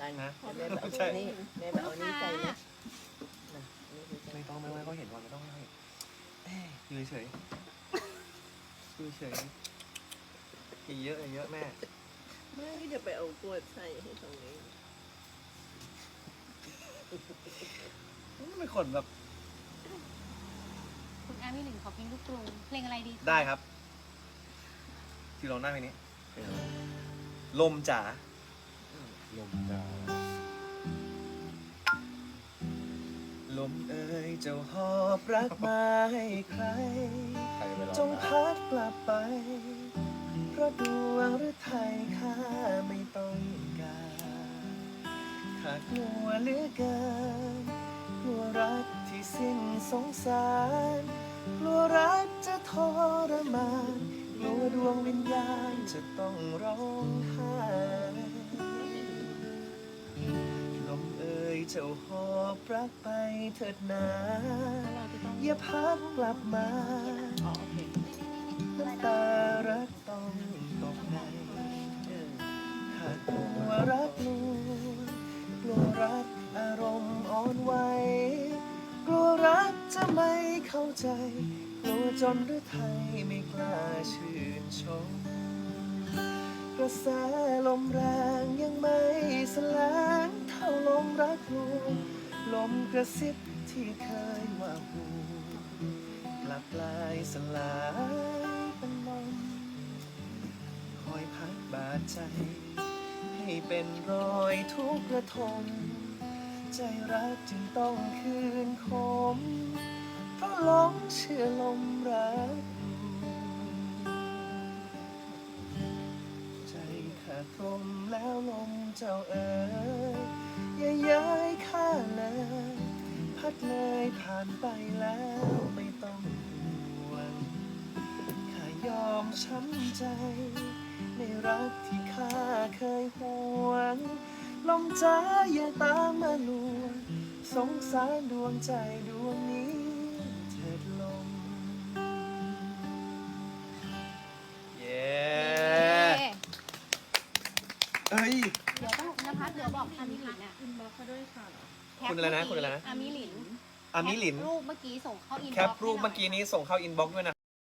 กันฮะแม่ไปเอาใช่นี่แม่ไปเอานี่ใส่นะน่ะนี่คือใส่ไม่ต้องไม่ไม่เขาเห็นก่อนไม่ต้องไม่ให้เอ้ยอยู่เฉยอยู่เฉยอย่าเยอะอย่าเยอะแม่แม่ก็จะไปเอากล้วยใส่ให้ตรงนี้ไม่คนแบบคุณอามิหลินขอเพลงลูกกรุงเพลงอะไรดีคะได้ครับที่ลองหน้าเพลงนี้ลมจ๋า ลมดาลมเอ่ยเจ้าหอบรักมาให้ใคร ใครไปรอจงนะพัดกลับไป เพราะดวงหรือไทยข้าไม่ต้องการข้ากลัวเหลือเกินกลัวรักที่สิ้นสงสารกลัวรักจะทรมานกลัวดวงวิญญาณจะต้องร้องไห้ เจ้าหอบรักไปเถิดนาอย่าพัดกลับมาน้ำตารักต้องตกในเออหากกลัวรักลวงกลัวรักอารมณ์อ่อนไหวกลัวรักจะไม่เข้าใจ กลัวจนหรือไทยไม่กล้าชื่นชมกระแสลมแรงยังไม่สลาย ลมรักลวงลมกระซิบที่เคยว่าหูกลับกลายสลายเป็นลมคอยพัดบาดใจ ให้เป็นรอยทุกข์ระทมใจรักจึงต้องคืนคมเพราะหลงเชื่อลมรักใจขาดลมแล้วลมเจ้าเอ๋ ดเลยผ่านไปแล้วไม่ต้องห่วงข้ายอมช้ำใจ ในรักที่ข้าเคยหวง ลมจ้าอย่าตามมาลวงสงสารดวงใจดวงนี้เถิดลม เย้เย้เอ้ย เดี๋ยวต้องนภัสเดี๋ยวบอกอามิหลินะอินบ็อกซ์เขาด้วยค่ะ คปคุณอะไรนะคุณอะไรนะอามิหลินอามิหลิน แคปรูปเมื่อกี้ส่งเข้าอินบ็อกซ์แคปรูปเมื่อกี้นี้ส่งเข้าอินบ็อกซ์ด้วยนะ